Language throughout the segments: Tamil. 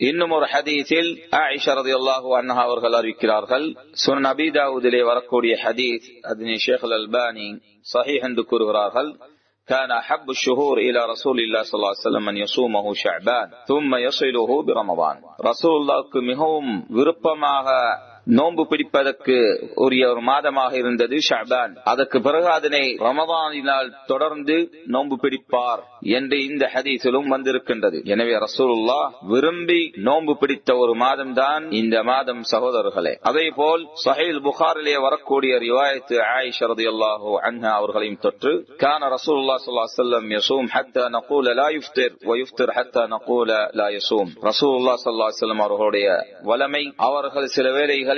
இன்னும் ஒரு ஹதீஸில் ஆயிஷா ரலியல்லாஹு அன்ஹா அவர்கள் அறிவிக்கிறார்கள் சுனன் அபி தாவூதிலே வரக்கூடிய ஹதீஸ் அதனை ஷேக் அல் அல்பானி சஹீஹ் என்று கூறுகிறார்கள் كان أحب الشهور إلى رسول الله صلى الله عليه وسلم أن يصومه شعبان ثم يصله برمضان رسول الله மிகவும் விருப்பமாக நோன்பு பிடிப்பதற்கு உரிய ஒரு மாதமாக இருந்தது ஷாபான். அதற்கு பிறகு அதனை ரமதானினால் தொடர்ந்து நோன்பு பிடிப்பார் என்று இந்த ஹதீஸிலும் வந்திருக்கின்றது. எனவே ரசூலுல்லா விரும்பி நோன்பு பிடித்த ஒரு மாதம் தான் இந்த மாதம் சகோதரர்களே. அதே போல் சஹீல் புகாரிலே வரக்கூடிய ரிவாயத்து ஆயிஷரது ரலியல்லாஹு அன்ஹா அவர்களையும் தொற்று கான ரசூலுல்லாஹ் ஸல்லல்லாஹு செல்லம் யசூம் யஸூம் ஹத்தா நகூல லா யுஃப்திர் வ ஹத்தா நகூல லா யசூம் ரசூல்லா ஸல்லல்லாஹு செல்லம் அவர்களுடைய வலமை அவர்கள் சில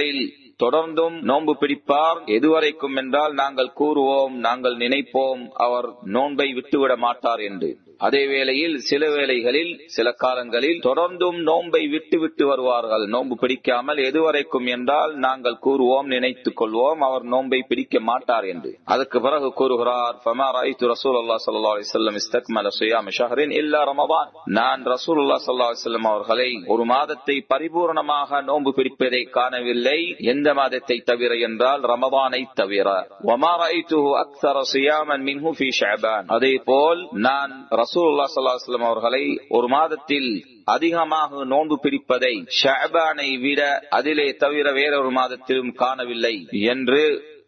நாட்களில் தொடர்ந்தும் நோன்பு பிடிப்பார். எதுவரைக்கும் என்றால் நாங்கள் கூறுவோம் நாங்கள் நினைப்போம் அவர் நோன்பை விட்டுவிட மாட்டார் என்று. அதே வேளையில் சில வேளைகளில் சில காலங்களில் தொடர்ந்தும் நோன்பை விட்டு விட்டு வருவார்கள். நோன்பு பிடிக்காமல் எதுவரைக்கும் என்றால் நாங்கள் கூறுவோம் நினைத்துக் கொள்வோம் அவர் நோன்பை பிடிக்க மாட்டார் என்று. அதற்கு பிறகு கூறுகிறார் நான் ரசூலுல்லாஹ் ஸல்லல்லாஹு அலைஹி அவர்களை ஒரு மாதத்தை பரிபூர்ணமாக நோன்பு பிடிப்பதை காணவில்லை. எந்த மாதத்தை தவிர என்றால் ரமதானை தவிர. அதே போல் நான் ரசூல்லா அலைஹி அவர்களை ஒரு மாதத்தில் அதிகமாக நோன்பு பிடிப்பதை ஷஹபானை விட அதிலே தவிர வேறொரு மாதத்திலும் காணவில்லை என்று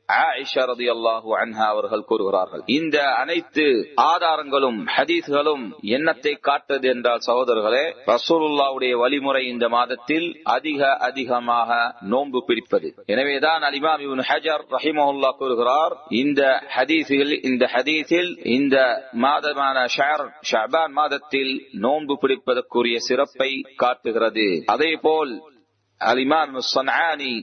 ஆயிஷா ரதியல்லாஹு அன்ஹா அவர்கள் கூறுகிறார்கள் இந்த அனைத்து ஆதாரங்களும் ஹதீஸ்களும் என்னத்தை காட்டுது என்றால் சகோதரர்களே ரசூலுல்லாவுடைய வழிமுறை இந்த மாதத்தில் அதிக அதிகமாக நோன்பு பிடிப்பது. எனவேதான் அலிமாம் இவன் ஹஜர் ரஹிமஹுல்லா கூறுகிறார் இந்த ஹதீஸில் இந்த ஹதீஸில் இந்த மாதமான ஷார் ஷபான் மாதத்தில் நோன்பு பிடிப்பதற்குரிய சிறப்பை காட்டுகிறது. அதே போல் அலிமான் சன்ஆனி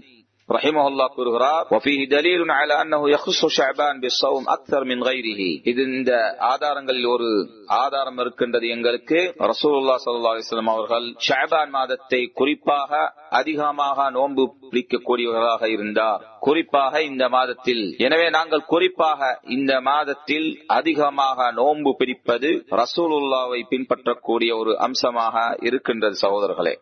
ரஹிமஹுல்லா கூறுகிறார் வஃபீஹி தலீலுன் அலா அன்னஹு யஹுஸ்ஸு ஷஅபான் பிஸ்ஸௌம் அக்ஸர் மின் கைரிஹி. இது இந்த ஆதாரங்களில் ஒரு ஆதாரம் இருக்கின்றது எங்களுக்கு. ரசூலுல்லாஹ் ஸல்லல்லாஹு அலைஹி அவர்கள் ஷஅபான் மாதத்தை குறிப்பாக அதிகமாக நோன்பு பிடிக்கக்கூடியவர்களாக இருந்தார். குறிப்பாக இந்த மாதத்தில். எனவே நாங்கள் குறிப்பாக இந்த மாதத்தில் அதிகமாக நோன்பு பிடிப்பது ரசூலுல்லாவை பின்பற்றக்கூடிய ஒரு அம்சமாக இருக்கின்றது சகோதரர்களே.